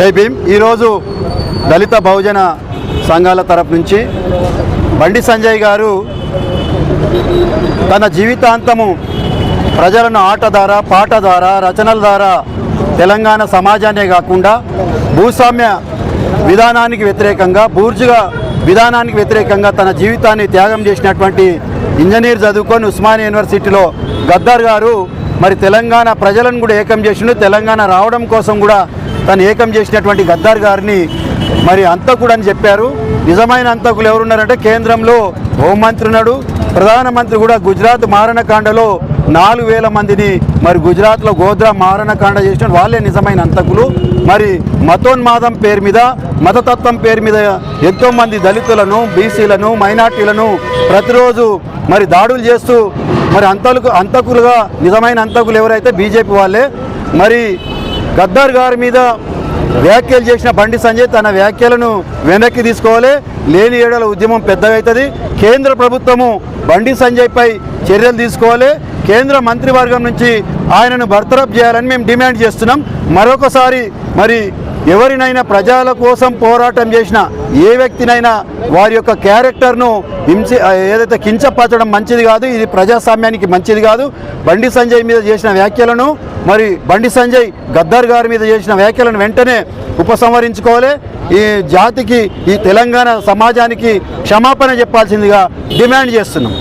జై భీమ్. ఈరోజు దళిత బహుజన సంఘాల తరపు నుంచి బండి సంజయ్ గారు తన జీవితాంతము ప్రజలను ఆట ద్వారా పాట ద్వారా రచనల ద్వారా తెలంగాణ సమాజాన్నే కాకుండా భూస్వామ్య విధానానికి వ్యతిరేకంగా బూర్జుగా విధానానికి వ్యతిరేకంగా తన జీవితాన్ని త్యాగం చేసినటువంటి ఇంజనీర్ చదువుకొని ఉస్మానియా యూనివర్సిటీలో గద్దార్ గారు మరి తెలంగాణ ప్రజలను కూడా ఏకం చేసిండు. తెలంగాణ రావడం కోసం కూడా తను ఏకం చేసినటువంటి గద్దార్ గారిని మరి అంతకుడు అని చెప్పారు. నిజమైన అంతకులు ఎవరున్నారంటే కేంద్రంలో హోంమంత్రి ఉన్నాడు. ప్రధానమంత్రి కూడా గుజరాత్ మారణకాండలో నాలుగు వేల మందిని మరి గుజరాత్లో గోద్రా మారణకాండ చేసిన వాళ్ళే నిజమైన అంతకులు మరి మతోన్మాదం పేరు మీద మతతత్వం పేరు మీద ఎంతోమంది దళితులను బీసీలను మైనార్టీలను ప్రతిరోజు మరి దాడులు చేస్తూ మరి అంతకు అంతకులుగా నిజమైన అంతకులు ఎవరైతే బీజేపీ వాళ్ళే. మరి గద్దార్ గారి మీద వ్యాఖ్యలు చేసిన బండి సంజయ్ తన వ్యాఖ్యలను వెనక్కి తీసుకోవాలి. లేని ఏడల ఉద్యమం పెద్దగవుతుంది కేంద్ర ప్రభుత్వము బండి సంజయ్పై చర్యలు తీసుకోవాలి. కేంద్ర మంత్రివర్గం నుంచి ఆయనను బర్తరఫ్ చేయాలని మేము డిమాండ్ చేస్తున్నాం. మరొకసారి మరి ఎవరినైనా ప్రజల కోసం పోరాటం చేసిన ఏ వ్యక్తినైనా వారి యొక్క క్యారెక్టర్ను హింస ఏదైతే కించపరచడం మంచిది కాదు ఇది ప్రజాస్వామ్యానికి మంచిది కాదు. బండి సంజయ్ మీద చేసిన వ్యాఖ్యలను మరి బండి సంజయ్ గద్దర్ గారి మీద చేసిన వ్యాఖ్యలను వెంటనే ఉపసంహరించుకోవాలి. ఈ జాతికి ఈ తెలంగాణ సమాజానికి క్షమాపణ చెప్పాల్సిందిగా డిమాండ్ చేస్తున్నాం.